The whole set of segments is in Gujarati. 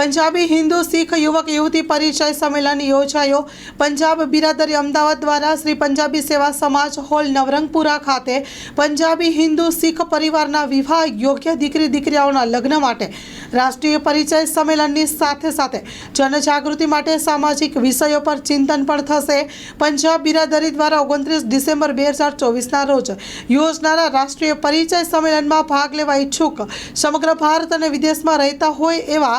પંજાબી હિન્દુ, શીખ, યુવક, યુવતી પરિચય સંમેલન યોજાયો. પંજાબ બિરાદરી અમદાવાદ દ્વારા શ્રી પંજાબી સેવા સમાજ હોલ નવરંગપુરા ખાતે પંજાબી હિન્દુ, શીખ પરિવારના વિવાહ યોગ્ય દીકરી, દીકરીઓના લગ્ન માટે રાષ્ટ્રીય પરિચય સંમેલનની સાથે સાથે જનજાગૃતિ માટે સામાજિક વિષયો પર ચિંતન પણ થશે. પંજાબ બિરાદરી દ્વારા ઓગણત્રીસ ડિસેમ્બર બે હજાર ચોવીસના રોજ યોજનારા રાષ્ટ્રીય પરિચય સંમેલનમાં ભાગ લેવા ઈચ્છુક સમગ્ર ભારત અને વિદેશમાં રહેતા હોય એવા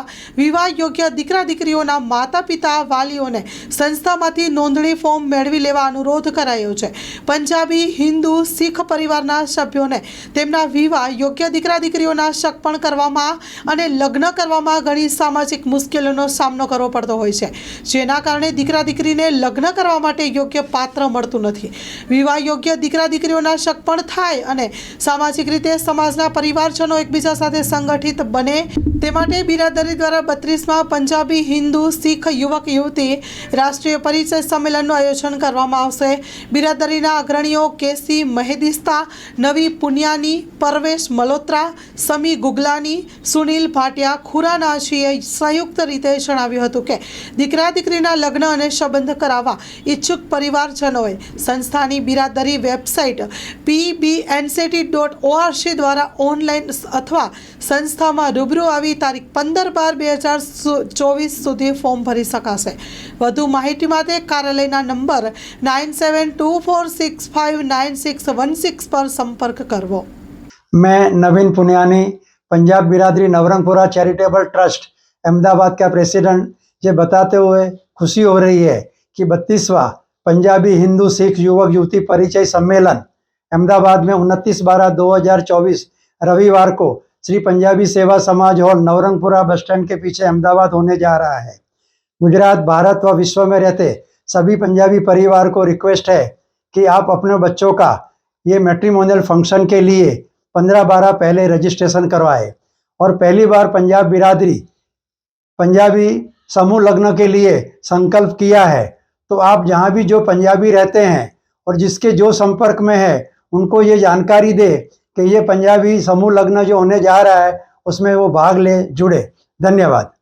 વિવાહ યોગ્ય દીકરા દીકરીઓના માતા પિતા વાલીઓને સંસ્થામાંથી નોંધણી ફોર્મ મેળવી લેવા અનુરોધ કરાયો છે. પંજાબી, હિન્દુ, શીખ પરિવારના સભ્યોને તેમના વિવાહ યોગ્ય દીકરા દીકરીઓના શકપણ કરવામાં અને લગ્ન કરવામાં ઘણી સામાજિક મુશ્કેલીઓનો સામનો કરવો પડતો હોય છે. જેના કારણે દીકરા દીકરીને લગ્ન કરવા માટે યોગ્ય પાત્ર મળતું નથી. વિવાહ યોગ્ય દીકરા દીકરીઓના શકપણ થાય અને સામાજિક રીતે સમાજના પરિવારજનો એકબીજા સાથે સંગઠિત બને તે માટે બિરાદરી દ્વારા બત્રીસમાં પંજાબી, હિન્દુ, શીખ યુવક, યુવતી રાષ્ટ્રીય પરિચય સંમેલનનું આયોજન કરવામાં આવશે. બિરાદરીના અગ્રણીઓ કેસી મહેદિસ્તા, નવી પુનિયાની, પરવેશ મલોત્રા સમી ગુગલાની, સુનિલ ભાટિયા ખુરાનાશીએ સંયુક્ત રીતે જણાવ્યું હતું કે, દીકરા દીકરીના લગ્ન અને સંબંધ કરાવવા ઈચ્છુક પરિવારજનોએ સંસ્થાની બિરાદરી વેબસાઇટ પીબીએનસીટી ડોટ ઓઆરસી દ્વારા ઓનલાઈન અથવા સંસ્થામાં રૂબરૂ આવી તારીખ પંદર બાર, બે હજાર ચોવીસ સુધી ફોર્મ ભરી શકાશે વધુ માહિતી માટે કાર્યાલયના number nine seven two four six five nine six one six પર સંપર્ક કરવો मैं नवीन पुनियानी पंजाब बिरादरी नवरंगपुरा चैरिटेबल ट्रस्ट अहमदाबाद का प्रेसिडेंट ये बताते हुए खुशी हो रही है कि बत्तीसवां पंजाबी हिंदू सिख युवक युवती परिचय सम्मेलन अहमदाबाद में उनतीस बारह दो हजार चौबीस रविवार को श्री पंजाबी सेवा समाज हॉल नवरंगपुरा बस स्टैंड के पीछे अहमदाबाद होने जा रहा है। गुजरात, भारत व विश्व में रहते सभी पंजाबी परिवार को रिक्वेस्ट है कि आप अपने बच्चों का ये मैट्रिमोनियल फ़ंक्शन के लिए पंद्रह बारह पहले रजिस्ट्रेशन करवाए और पहली बार पंजाब बिरादरी, पंजाबी समूह लग्न के लिए संकल्प किया है। तो आप जहाँ भी जो पंजाबी रहते हैं और जिसके जो संपर्क में है, उनको ये जानकारी दे कि ये पंजाबी समूह लग्न जो होने जा रहा है उसमें वो भाग ले जुड़े धन्यवाद